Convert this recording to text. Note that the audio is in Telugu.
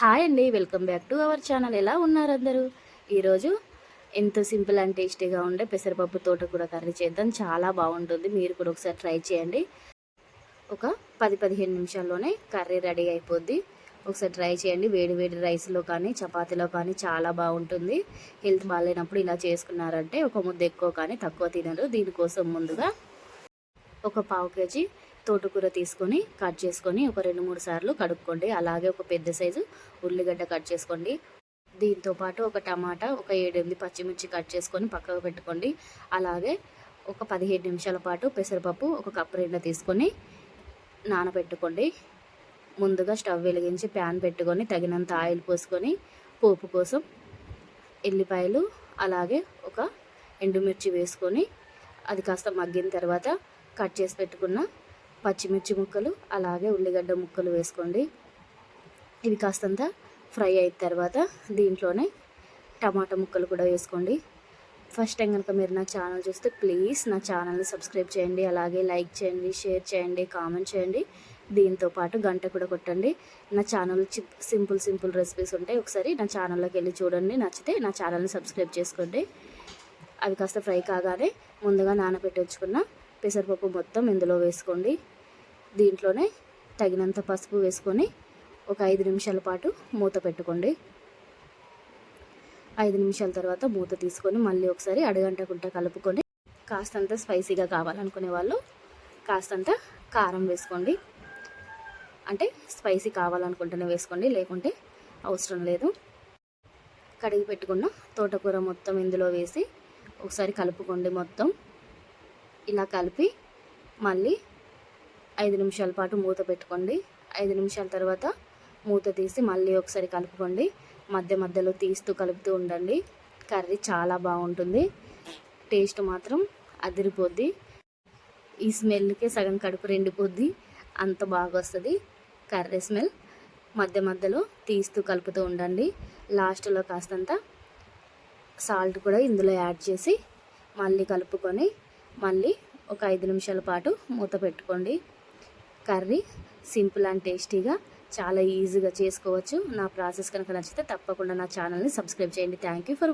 హాయ్ అండి welcome back to our channel. ఎలా ఉన్నారు అందరూ? ఈరోజు ఎంతో సింపుల్ అండ్ టేస్టీగా ఉండే పెసరపప్పు తోటకూర కర్రీ చేద్దాం. చాలా బాగుంటుంది. మీరు కూడా ఒకసారి ట్రై చేయండి. ఒక పది పదిహేను నిమిషాల్లోనే కర్రీ రెడీ అయిపోద్ది. ఒకసారి ట్రై చేయండి. వేడి వేడి రైస్లో కానీ చపాతీలో కానీ చాలా బాగుంటుంది. హెల్త్ బాగాలేనప్పుడు ఇలా చేసుకున్నారంటే ఒక ముద్ద ఎక్కువ కానీ తక్కువ తినరు. దీనికోసం ముందుగా ఒక పావు కేజీ తోటకూర తీసుకొని కట్ చేసుకొని ఒక రెండు మూడు సార్లు కడుక్కోండి. అలాగే ఒక పెద్ద సైజు ఉల్లిగడ్డ కట్ చేసుకోండి. దీంతో పాటు ఒక టమాటా ఒక ఏడెనిమిది పచ్చిమిర్చి కట్ చేసుకొని పక్కకు పెట్టుకోండి. అలాగే ఒక పదిహేడు నిమిషాల పాటు పెసరపప్పు ఒక కప్పు రెండు తీసుకొని నానబెట్టుకోండి. ముందుగా స్టవ్ వెలిగించి ప్యాన్ పెట్టుకొని తగినంత ఆయిల్ పోసుకొని పోపు కోసం ఎల్లిపాయలు అలాగే ఒక ఎండుమిర్చి వేసుకొని అది కాస్త మగ్గిన తర్వాత కట్ చేసి పెట్టుకున్న పచ్చిమిర్చి ముక్కలు అలాగే ఉల్లిగడ్డ ముక్కలు వేసుకోండి. ఇవి కాస్తంత ఫ్రై అయిన తర్వాత దీంట్లోనే టమాటా ముక్కలు కూడా వేసుకోండి. ఫస్ట్ టైం కనుక మీరు నా ఛానల్ చూస్తే ప్లీజ్ నా ఛానల్ని సబ్స్క్రైబ్ చేయండి అలాగే లైక్ చేయండి షేర్ చేయండి కామెంట్ చేయండి. దీంతో పాటు గంట కూడా కొట్టండి. నా ఛానల్ సింపుల్ సింపుల్ రెసిపీస్ ఉంటాయి. ఒకసారి నా ఛానల్లోకి వెళ్ళి చూడండి. నచ్చితే నా ఛానల్ని సబ్స్క్రైబ్ చేసుకోండి. అవి కాస్త ఫ్రై కాగానే ముందుగా నానబెట్టి ఉంచుకున్న పెసరపప్పు మొత్తం ఇందులో వేసుకోండి. దీంట్లోనే తగినంత పసుపు వేసుకొని ఒక ఐదు నిమిషాల పాటు మూత పెట్టుకోండి. ఐదు నిమిషాల తర్వాత మూత తీసుకొని మళ్ళీ ఒకసారి అడగంటకుంట కలుపుకొని కాస్తంత స్పైసీగా కావాలనుకునే వాళ్ళు కాస్తంత కారం వేసుకోండి. అంటే స్పైసీ కావాలనుకుంటేనే వేసుకోండి లేకుంటే అవసరం లేదు. కడిగి పెట్టుకున్న తోటకూర మొత్తం ఇందులో వేసి ఒకసారి కలుపుకోండి మొత్తం. ఇలా కలిపి మళ్ళీ ఐదు నిమిషాల పాటు మూత పెట్టుకోండి. ఐదు నిమిషాల తర్వాత మూత తీసి మళ్ళీ ఒకసారి కలుపుకోండి. మధ్య మధ్యలో తీస్తూ కలుపుతూ ఉండండి. కర్రీ చాలా బాగుంటుంది. టేస్ట్ మాత్రం అదిరిపోద్ది. ఈ స్మెల్కే సగం కడుపు రెండిపోద్ది అంత బాగా వస్తుంది కర్రీ స్మెల్. మధ్య మధ్యలో తీస్తూ కలుపుతూ ఉండండి. లాస్ట్లో కాస్తంత సాల్ట్ కూడా ఇందులో యాడ్ చేసి మళ్ళీ కలుపుకొని మళ్ళీ ఒక ఐదు నిమిషాల పాటు మూత పెట్టుకోండి. కర్రీ సింపుల్ అండ్ టేస్టీగా చాలా ఈజీగా చేసుకోవచ్చు. నా ప్రాసెస్ కనుక నచ్చితే తప్పకుండా నా ఛానల్ని సబ్స్క్రైబ్ చేయండి. Thank you for